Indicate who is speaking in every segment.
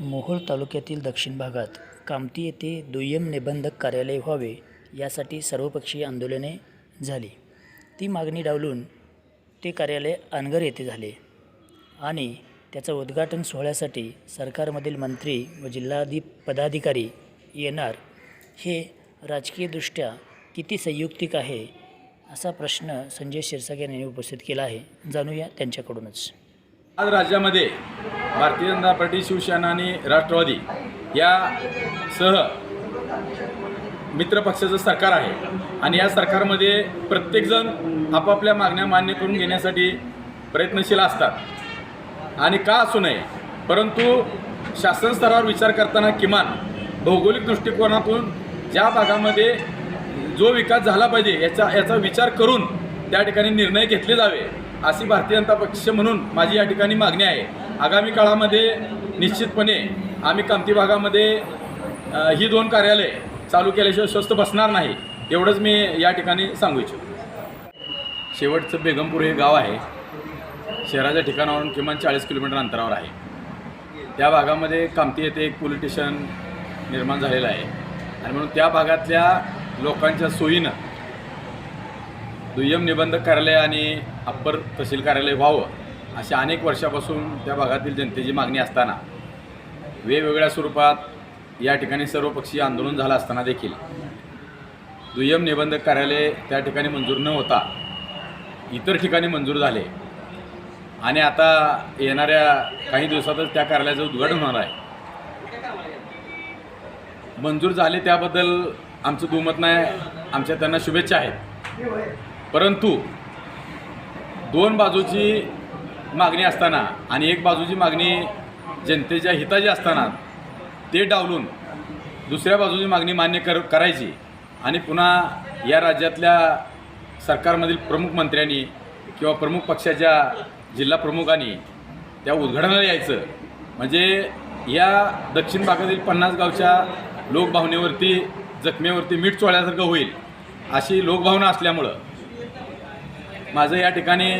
Speaker 1: मोहोळ तालुक्यातील दक्षिण भागात कामती येथे दुय्यम निबंधक कार्यालय व्हावे यासाठी सर्वपक्षीय आंदोलने झाली. ती मागणी डावलून ते कार्यालय अनगर येथे झाले आणि त्याचं उद्घाटन सोहळ्यासाठी सरकारमधील मंत्री व जिल्हाधिक पदाधिकारी येणार. हे राजकीयदृष्ट्या किती संयुक्तिक आहे असा प्रश्न संजय क्षीरसागर यांनी उपस्थित केला आहे. जाणूया त्यांच्याकडूनच.
Speaker 2: आज राज्यामध्ये भारतीय जनता पार्टी शिवसेना आणि राष्ट्रवादी या सह मित्रपक्षाचं सरकार आहे. आणि या सरकारमध्ये प्रत्येकजण आपापल्या मागण्या मान्य करून घेण्यासाठी प्रयत्नशील असतात. आणि का असू नये परंतु शासन स्तरावर विचार करताना किमान भौगोलिक दृष्टिकोनातून ज्या भागामध्ये जो विकास झाला पाहिजे याचा याचा विचार करून त्या ठिकाणी निर्णय घेतले जावे अशी भारतीय जनता पक्ष म्हणून माझी या ठिकाणी मागणी आहे. आगामी काळामध्ये निश्चितपणे आम्ही कामती भागामध्ये ही दोन कार्यालय चालू केल्याशिवाय स्वस्त बसणार नाही एवढंच मी या ठिकाणी सांगू इच्छितो. शेवटचं बेगमपूर हे गाव आहे. शहराच्या ठिकाणावरून किमान चाळीस किलोमीटर अंतरावर आहे. त्या भागामध्ये कामती येथे एक पोलीस स्टेशन निर्माण झालेलं आहे. आणि म्हणून त्या भागातल्या लोकांच्या सोयीनं दुय्यम निबंधक कार्यालय आणि अप्पर तहसील कार्यालय व्हावं. अशा अनेक वर्षापासून त्या भागातील जनतेची मागणी असताना वेगवेगळ्या स्वरूपात या ठिकाणी सर्वपक्षीय आंदोलन झालं असताना देखील. दुय्यम निबंधक कार्यालय त्या ठिकाणी मंजूर न होता इतर ठिकाणी मंजूर झाले. आणि आता येणाऱ्या काही दिवसातच त्या कार्यालयाचं उद्घाटन होणार आहे. मंजूर झाले त्याबद्दल आमचं दुमत नाही आमच्या त्यांना शुभेच्छा आहेत. परंतु दोन बाजूची मागणी असताना आणि एक बाजूची मागणी जनतेच्या हिताची असताना ते डावलून दुसऱ्या बाजूची मागणी मान्य कर करायची आणि पुन्हा या राज्यातल्या सरकारमधील प्रमुख मंत्र्यांनी किंवा प्रमुख पक्षाच्या जिल्हा प्रमुखांनी त्या उद्घाटनाला यायचं. म्हणजे या दक्षिण भागातील पन्नास गावच्या लोकभावनेवरती जखमेवरती मीठ चोळल्यासारखं होईल अशी लोकभावना असल्यामुळं माझं या ठिकाणी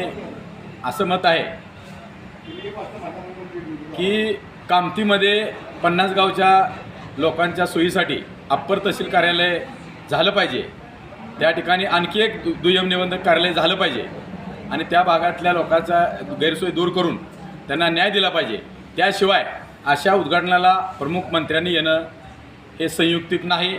Speaker 2: असं मत आहे की कामतीमध्ये पन्नास गावच्या लोकांच्या सोयीसाठी अप्पर तहसील कार्यालय झालं पाहिजे. त्या ठिकाणी आणखी एक दु दुय्यम निबंधक कार्यालय झालं पाहिजे. आणि त्या भागातल्या लोकांचा गैरसोय दूर करून त्यांना न्याय दिला पाहिजे. त्याशिवाय अशा उद्घाटनाला प्रमुख मंत्र्यांनी येणं हे संयुक्तिक नाही.